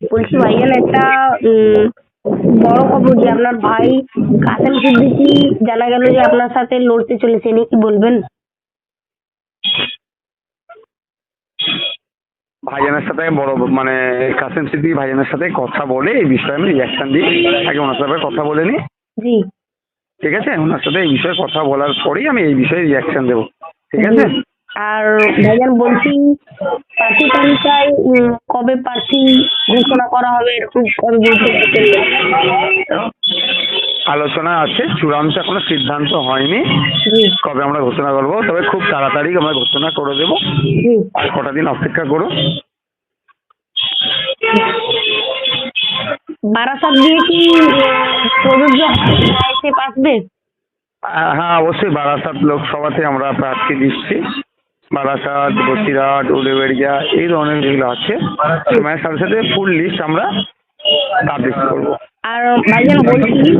বলছি ভাইজান একটা বড় খবর যে আপনার ভাই কাসেম সিদ্দিকী জানা গেল যে আপনার সাথে লড়তে চলেছে নিয়ে কি বলবেন? ভাইজানের সাথে বড় মানে কাসেম সিদ্দিকি ভাইজানের সাথে কথা বলে এই বিষয়ে আমি রিয়াকশন দিই। আগে ওনার সাথে কথা বলে নিই। জি। ঠিক আছে? ওনার সাথে এই বিষয়ে কথা বলার পরেই আমি এই বিষয়ে রিয়াকশন দেবো। ঠিক আছে? আর ভাইজান বলছি প্রার্থী তালিকায় কবে প্রার্থী ঘোষণা করা হবে এরকম কবে বলতে? আলোচনা আছে চূড়ান্ত এখনও সিদ্ধান্ত হয়নি। কবে আমরা ঘোষণা করব তবে খুব তাড়াতাড়ি আমরা ঘোষণা করে দেবো। আর কটা দিন অপেক্ষা করো। বারাসাত দিয়ে কি প্রযোজ্য হ্যাঁ অবশ্যই বারাসাত লোকসভাতে আমরা প্রার্থী দিচ্ছি। বারাসাত বসিরহাট উলুবেড়িয়া এই ধরনের যেগুলো আছে সময়ের সাথে সাথে ফুল লিস্ট আমরা পাবলিশ করব। আর ভাইজান বলছি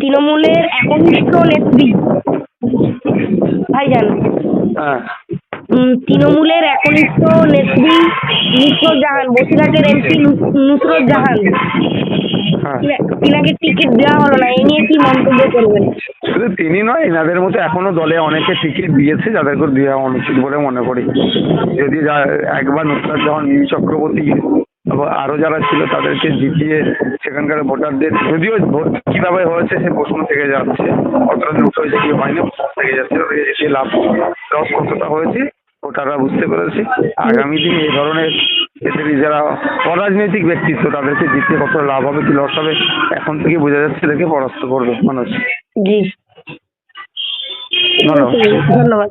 তৃণমূলের একনিষ্ঠ নেত্রী। ভাইজান হ্যাঁ। তৃণমূলের একনিষ্ঠ নেত্রী নুসরত জাহান বসিরহাটের এমপি নুসরত জাহান। হ্যাঁ। তিনাকে টিকিট দেওয়া হলো না এই নিয়ে কি মন্তব্য করবেন? শুধু তিনি নয়, এনাদের মধ্যে এখনও দলে অনেকে টিকিট দিয়েছে যাদেরকে দেওয়া অনুচিত বলে মনে করি। যদি একবার নুসরাত জাহান মিমি চক্রবর্তী আরও যারা ছিল তাদেরকে জিতিয়ে সেখানকার ভোটারদের, যদিও ভোট কীভাবে হয়েছে সে প্রশ্ন থেকে যাচ্ছে। কতটা লুট হয়েছে কি হয়নি থেকে যাচ্ছে। জিতিয়ে লাভ, লস কতটা হয়েছে, ভোটাররা বুঝতে পেরেছে। আগামী দিনে এই ধরনের এদের যারা অরাজনৈতিক ব্যক্তিত্ব, তাদেরকে জিতিয়ে কতটা লাভ হবে, কি লস হবে, এখন থেকে বোঝা যাচ্ছে, এদেরকে পরাস্ত করবে মানুষ। জি। ধন্যবাদ।